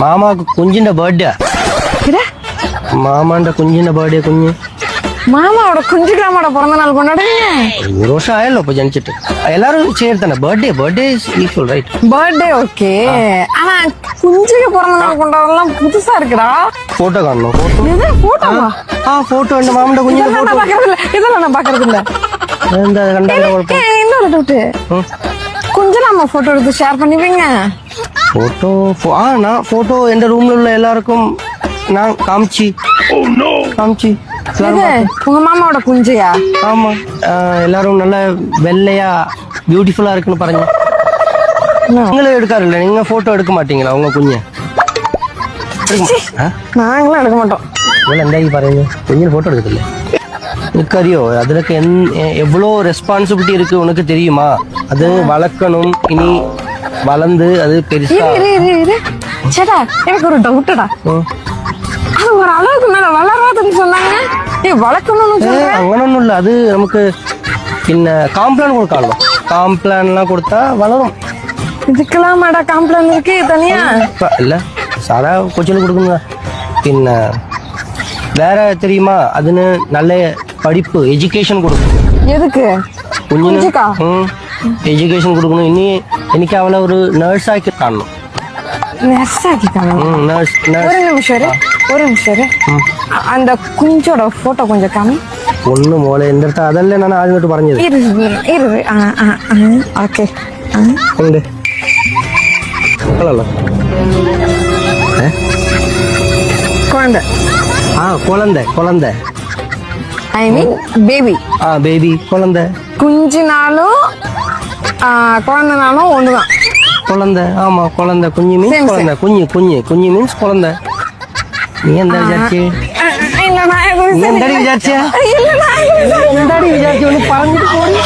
മാമാക്ക് കുഞ്ഞിന്റെ ബർത്ത്ഡേ മാമാന്റെ കുഞ്ഞിന്റെ ബർത്ത്ഡേ കുഞ്ഞ് മാമ അവിടെ കുഞ്ചിക്കാമയുടെ പിറന്നാൾ കൊണ്ടാടുന്നേ ഒരു വർഷം ആയല്ലോ ഇപ്പൊ ജനിച്ചിട്ട് എല്ലാരും ചേർത്തന്നെ birthday birthday equal right birthday okay ஆனா കുഞ്ചിക്ക് പിറന്നാൾ കൊണ്ടാടെല്ലാം പുതുസാ இருக்குடா போட்டோ കാണണം ഫോട്ടോ இது போட்டோவா ആ ഫോട്ടോ ഉണ്ട് മാമന്റെ കുഞ്ഞിന്റെ ഫോട്ടോ பார்க்கறதில்ல இதெல்லாம் நான் பார்க்கறதில்ல എന്താ കണ്ടാ കുഴപ്പം இன்னொரு டவுட் குஞ்சலாமா போட்டோ எடுத்து ஷேர் பண்ணிப்பீங்க ஃபோட்டோ ஆ நான் ஃபோட்டோ எந்த ரூம்ல உள்ள எல்லாருக்கும் நான் காமிச்சி காமிச்சி உங்க மாமாவோட குஞ்சையா ஆமா எல்லாரும் நல்ல வெள்ளையா பியூட்டிஃபுல்லா இருக்குன்னு பாருங்க நீங்களும் எடுக்காருல்ல நீங்க ஃபோட்டோ எடுக்க மாட்டீங்களா உங்க குஞ்ச நாங்களும் எடுக்க மாட்டோம் இல்லை எந்தாகி பாருங்க குஞ்சில் ஃபோட்டோ எடுக்கல நிற்கறியோ அதுலக்கு என் எவ்வளோ ரெஸ்பான்சிபிலிட்டி இருக்கு உனக்கு தெரியுமா அது வளர்க்கணும் இனி வளர்ந்து அது பெருசா சேடா எனக்கு ஒரு டவுட்டடா அது ஒரு அளவுக்கு மேல வளராதுன்னு சொன்னாங்க. ஏ வளர்க்கணும்னு அங்கே ஒன்றும் இல்லை அது நமக்கு பின்ன காம்ப்ளான் கொடுக்கலாம் காம்ப்ளான்லாம் கொடுத்தா வளரும். இதுக்கெல்லாம் மாடா காம்ப்ளான் இருக்கு தனியா? இல்லை சாதா கொச்சல் கொடுக்குங்க. பின்ன வேற தெரியுமா அதுன்னு நல்ல படிப்பு எஜுகேஷன் கொடுக்கும். எதுக்கு? குஞ்சுக்கா എഡ്യൂക്കേഷൻ കൊടുക്കണം ഇനി എനിക്ക് അവളെ ഒരു നേഴ്സാക്കി കാണണം நெர்ஸாக்கி காணும் നേഴ്സ് ஒரு നേഴ്സ് நிமிஷம் இரு ஒரு நிமிஷம் இரு அ- அந்த குஞ்சோட போட்டோ கொஞ்சம் காமி ഒന്ന് മോളെ എൻ്റെ അടുത്ത് അതല്ലേ ഞാൻ ആദ്യം തൊട്ട് പറഞ്ഞത് இரு இரு, இரு ஆ ஆ ஓகே ഉണ്ട് കൊള്ളാലോ குழந்தை ആ കുളന്ത കുളന്ത ஐ மீன் பேபி ആ ബേബി കുളന്ത குஞ்சுனாலும் ஆ, குழந்தைனாலும் ஒன்று தான் குழந்தை ஆமாம் குழந்தை குஞ்சு மீன்ஸ் குழந்தை. குஞ்சு குஞ்சு குஞ்சு மீன்ஸ் குழந்தை. நீ எந்த விசாரிச்சு? எந்தடி விசாரிச்சியா? எந்தடி விசாரிச்சு? ஒன்று பறந்துட்டு போடி